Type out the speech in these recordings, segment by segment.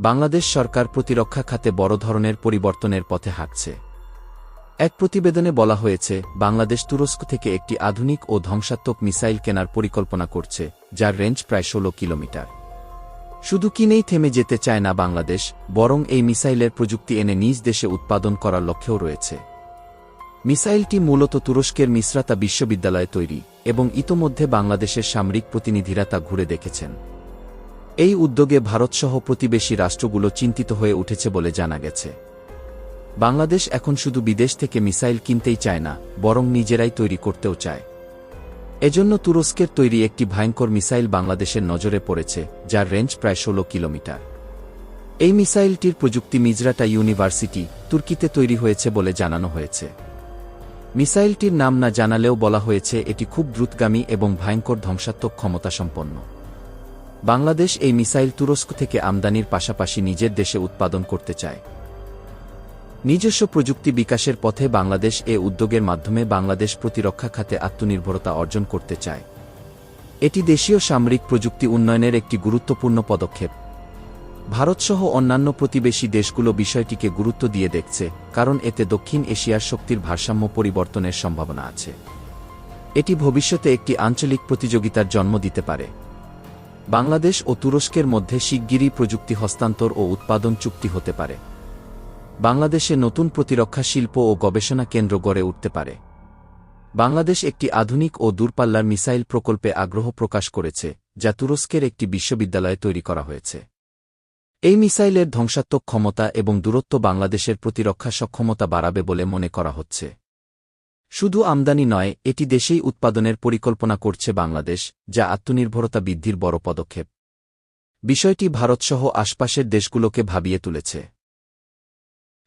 বাংলাদেশ সরকার প্রতিরক্ষা খাতে বড় ধরনের পরিবর্তনের পথে হাঁটছে। এক প্রতিবেদনে বলা হয়েছে, বাংলাদেশ তুরস্ক থেকে একটি আধুনিক ও ধ্বংসাত্মক মিসাইল কেনার পরিকল্পনা করছে, যার রেঞ্জ প্রায় ষোলো কিলোমিটার। শুধু কিনেই থেমে যেতে চায় না বাংলাদেশ, বরং এই মিসাইলের প্রযুক্তি এনে নিজ দেশে উৎপাদন করার লক্ষ্যও রয়েছে। মিসাইলটি মূলত তুরস্কের মিশ্রাতা বিশ্ববিদ্যালয়ে তৈরি, এবং ইতোমধ্যে বাংলাদেশের সামরিক প্রতিনিধিরা তা ঘুরে দেখেছেন। এই উদ্যোগে ভারতসহ প্রতিবেশী রাষ্ট্রগুলো চিন্তিত হয়ে উঠেছে বলে জানা গেছে। বাংলাদেশ এখন শুধু বিদেশ থেকে মিসাইল কিনতেই চায় না, বরং নিজেরাই তৈরি করতেও চায়। এজন্য তুরস্কের তৈরি একটি ভয়ঙ্কর মিসাইল বাংলাদেশের নজরে পড়েছে, যার রেঞ্জ প্রায় ষোলো কিলোমিটার। এই মিসাইলটির প্রযুক্তি মিজরাটা ইউনিভার্সিটি, তুর্কিতে তৈরি হয়েছে বলে জানানো হয়েছে। মিসাইলটির নাম না জানালেও বলা হয়েছে এটি খুব দ্রুতগামী এবং ভয়ঙ্কর ধ্বংসাত্মক ক্ষমতাসম্পন্ন। বাংলাদেশ এই মিসাইল তুরস্ক থেকে আমদানির পাশাপাশি নিজের দেশে উৎপাদন করতে চায়। নিজস্ব প্রযুক্তি বিকাশের পথে বাংলাদেশ এ উদ্যোগের মাধ্যমে বাংলাদেশ প্রতিরক্ষা খাতে আত্মনির্ভরতা অর্জন করতে চায়। এটি দেশীয় সামরিক প্রযুক্তি উন্নয়নের একটি গুরুত্বপূর্ণ পদক্ষেপ। ভারতসহ অন্যান্য প্রতিবেশী দেশগুলো বিষয়টিকে গুরুত্ব দিয়ে দেখছে, কারণ এতে দক্ষিণ এশিয়ার শক্তির ভারসাম্য পরিবর্তনের সম্ভাবনা আছে। এটি ভবিষ্যতে একটি আঞ্চলিক প্রতিযোগিতার জন্ম দিতে পারে। বাংলাদেশ ও তুরস্কের মধ্যে শিগগিরই প্রযুক্তি হস্তান্তর ও উৎপাদন চুক্তি হতে পারে। বাংলাদেশে নতুন প্রতিরক্ষা শিল্প ও গবেষণা কেন্দ্র গড়ে উঠতে পারে। বাংলাদেশ একটি আধুনিক ও দূরপাল্লার মিসাইল প্রকল্পে আগ্রহ প্রকাশ করেছে, যা তুরস্কের একটি বিশ্ববিদ্যালয়ে তৈরি করা হয়েছে। এই মিসাইলের ধ্বংসাত্মক ক্ষমতা এবং দূরত্ব বাংলাদেশের প্রতিরক্ষা সক্ষমতা বাড়াবে বলে মনে করা হচ্ছে। শুধু আমদানি নয়, এটি দেশেই উৎপাদনের পরিকল্পনা করছে বাংলাদেশ, যা আত্মনির্ভরতা বৃদ্ধির বড় পদক্ষেপ। বিষয়টি ভারতসহ আশপাশের দেশগুলোকে ভাবিয়ে তুলেছে।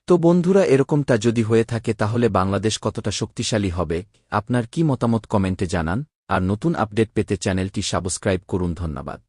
তো বন্ধুরা, এরকমটা যদি হয়ে থাকে, তাহলে বাংলাদেশ কতটা শক্তিশালী হবে, আপনার কি মতামত কমেন্টে জানান, আর নতুন আপডেট পেতে চ্যানেলটি সাবস্ক্রাইব করুন, ধন্যবাদ।